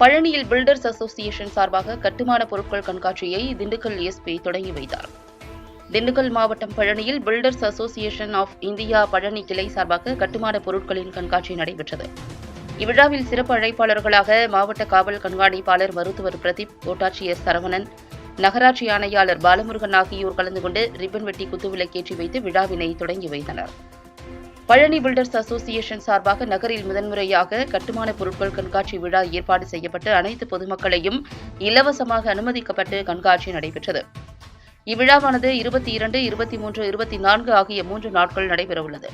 பழனியில் filters association சார்பாக கட்டுமான பொருட்கள் கண்காட்சியை திண்டுக்கல் எஸ்பி தொடங்கி வைத்தார். திண்டுக்கல் மாவட்டம் பழனியில் builders association of India Palani கிளை சார்பாக கட்டுமான பொருட்களின் கண்காட்சி நடைபெற்றது. இவ்விழாவில் சிறப்பு அழைப்பாளர்களாக மாவட்ட காவல் கண்காணிப்பாளர் மருத்துவர் பிரதீப் கோட்டாட்சியர் சரவணன் நகராட்சி ஆணையாளர் பாலமுருகன் ஆகியோர் கலந்து கொண்டு ரிப்பன் வெட்டி குத்துவிளக்கேற்றி வைத்து விழாவினை தொடங்கி வைத்தனர். பழனி பில்டர்ஸ் அசோசியேஷன் சார்பாக நகரில் முதன்முறையாக கட்டுமான பொருட்கள் கண்காட்சி விழா ஏற்பாடு செய்யப்பட்டு அனைத்து பொதுமக்களையும் இலவசமாக அனுமதிக்கப்பட்டு கண்காட்சி நடைபெற்றது. இவ்விழாவானது இருபத்தி இரண்டு இருபத்தி மூன்று இருபத்தி நான்கு ஆகிய மூன்று நாட்கள் நடைபெறவுள்ளது.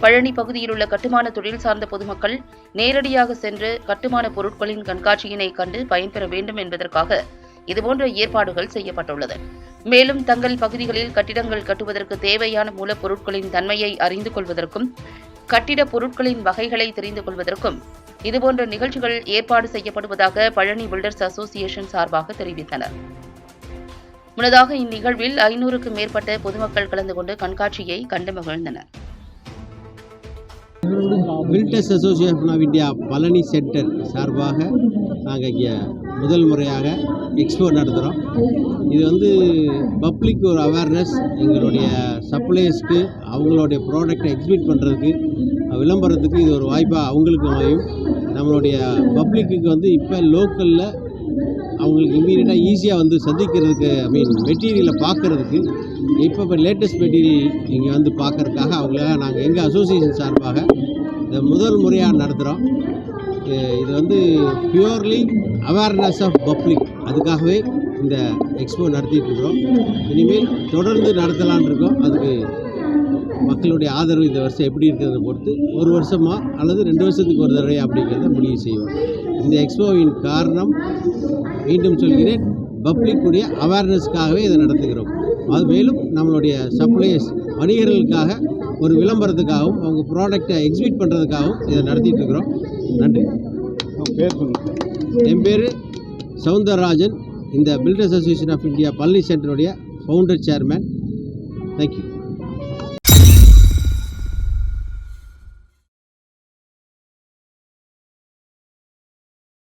பழனி பகுதியில் உள்ள கட்டுமான தொழில் சார்ந்த பொதுமக்கள் நேரடியாக சென்று கட்டுமான பொருட்களின் கண்காட்சியினை கண்டு பயன்பெற வேண்டும் என்பதற்காக இதுபோன்ற ஏற்பாடுகள் செய்யப்பட்டுள்ளது. மேலும் தங்கள் பகுதிகளில் கட்டிடங்கள் கட்டுவதற்கு தேவையான மூலப்பொருட்களின் தன்மையை அறிந்து கொள்வதற்கும் கட்டிட பொருட்களின் வகைகளை தெரிந்து கொள்வதற்கும் இதுபோன்ற நிகழ்ச்சிகள் ஏற்பாடு செய்யப்படுவதாக பழனி பில்டர்ஸ் அசோசியேஷன் சார்பாக தெரிவித்தனர். முன்னதாக இந்நிகழ்வில் ஐநூறுக்கும் மேற்பட்ட பொதுமக்கள் கலந்து கொண்டு கண்காட்சியை கண்டு மகிழ்ந்தனர். Builders association of India Palani centre சார்பாக நாங்கள் இங்கே முதல் முறையாக எக்ஸ்போ நடத்துகிறோம் இது வந்து பப்ளிக் ஒரு அவேர்னஸ் எங்களுடைய சப்ளையர்ஸ்க்கு அவங்களுடைய ப்ராடக்டை எக்ஸிபிட் பண்ணுறதுக்கு விளம்பரத்துக்கு இது ஒரு வாய்ப்பாக அவங்களுக்கு அமையும். நம்மளுடைய பப்ளிக்கு வந்து இப்போ லோக்கலில் அவங்களுக்கு இம்மீடியட்டாக ஈஸியாக வந்து சந்திக்கிறதுக்கு ஐ மீன் மெட்டீரியலை பார்க்குறதுக்கு இப்போ இப்போ லேட்டஸ்ட் மெட்டீரியல் இங்கே வந்து பார்க்கறதுக்காக அவங்களாக நாங்கள் எங்கள் அசோசியேஷன் சார்பாக இதை முதல் முறையாக நடத்துகிறோம் இது வந்து பியூர்லி அவேர்னஸ் ஆஃப் பப்ளிக் அதுக்காகவே இந்த எக்ஸ்போ நடத்திட்டு இருக்கிறோம். இனிமேல் தொடர்ந்து நடத்தலான் இருக்கோம். அதுக்கு மக்களுடைய ஆதரவு இந்த வருஷம் எப்படி இருக்கிறத பொறுத்து ஒரு வருஷமா அல்லது ரெண்டு வருஷத்துக்கு ஒரு தடவை அப்படிங்கிறத முடிவு செய்வோம். இந்த எக்ஸ்போவின் காரணம் மீண்டும் சொல்கிறேன் பப்ளிக்குடைய அவேர்னஸ்க்காகவே இதை நடத்துகிறோம். அது மேலும் நம்மளுடைய சப்ளையர்ஸ் வணிகர்களுக்காக ஒரு விளம்பரத்துக்காகவும் அவங்க ப்ராடக்டை எக்ஸிபிட் பண்ணுறதுக்காகவும் இதை நடத்திட்டு இருக்கிறோம் நன்றி என் பேர் சவுந்தரராஜன். இந்த builders association of India Palani சென்டருடைய founder chairman thank you